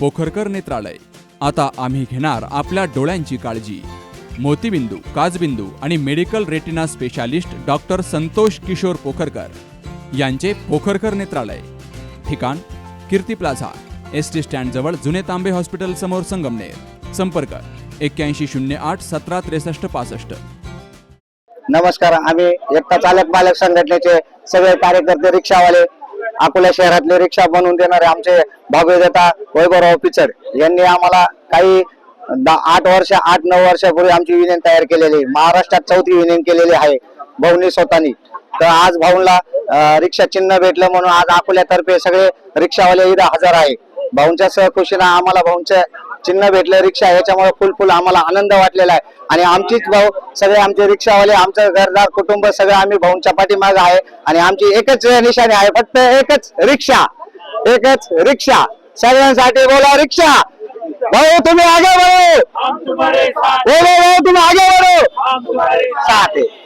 पोखरकर नेत्रालय. आता आम्ही घेणार आपल्या डोळ्यांची काळजी. मोतीबिंदू काजबिंदू आणि medical retina specialist doctor Santosh Kishor Pokharkar यांचे पोखरकर नेत्रालय. ठिकाण Kirti plaza S T stand जवळ जुने तांबे हॉस्पिटल समोर संगमनेर. संपर्क एक्क्याऐंशी शून्य आठ सतरा त्रेसष्ट पासष्ट. नमस्कार आम्ही एकता चालक मालक संघटनेचे सगळे कार्यकर्ते रिक्षावाले अकोला शहरातले रिक्षा बनवून देणारे आमचे भागवदेता वैभवराव पिचड यांनी आम्हाला काही आठ वर्ष आठ नऊ वर्षापूर्वी आमची युनियन तयार केलेली महाराष्ट्रात चौथी युनियन केलेली आहे भाऊनी स्वतःनी. तर आज भाऊला रिक्षा चिन्ह भेटलं म्हणून आज अकोल्यातर्फे सगळे रिक्षावाले इथं हजर आहे. भाऊंच्या सहकुशीनं आम्हाला भाऊंच्या चिन्ह भेटलं रिक्षा याच्यामुळे फुल फुल आम्हाला आनंद वाटलेला आहे. आणि आमचीच भाऊ सगळे आमचे रिक्षावाले आमचं घरदार कुटुंब सगळं आम्ही भाऊंच्या पाठीमाग आहे. आणि आमची एकच निशाणी आहे फक्त एकच रिक्षा. एकच रिक्षा. सगळ्यांसाठी बोला रिक्षा. भाऊ तुम्ही आगे बढ़ो. बोलो भाऊ तुम्ही आगे बढ़ो. साथ.